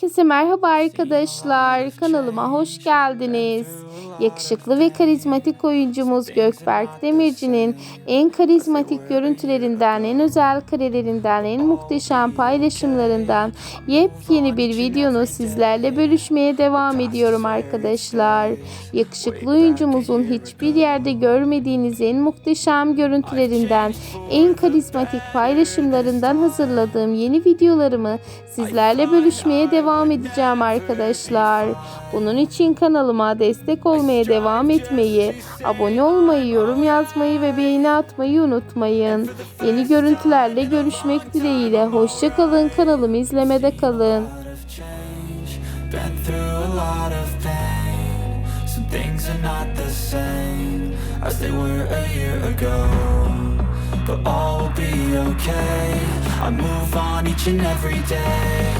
Herkese merhaba arkadaşlar. Kanalıma hoş geldiniz. Yakışıklı ve karizmatik oyuncumuz Gökberk Demirci'nin en karizmatik görüntülerinden, en özel karelerinden, en muhteşem paylaşımlarından yepyeni bir videonu sizlerle bölüşmeye devam ediyorum arkadaşlar. Yakışıklı oyuncumuzun hiçbir yerde görmediğiniz en muhteşem görüntülerinden, en karizmatik paylaşımlarından hazırladığım yeni videolarımı sizlerle bölüşmeye devam edeceğim arkadaşlar. Bunun için kanalıma destek olmaya devam etmeyi, abone olmayı, yorum yazmayı ve beğeni atmayı unutmayın. Yeni görüntülerle görüşmek dileğiyle. Hoşçakalın kanalımı izlemede kalın. Things are not the same as they were a year ago. But all will be okay. I move on each and every day.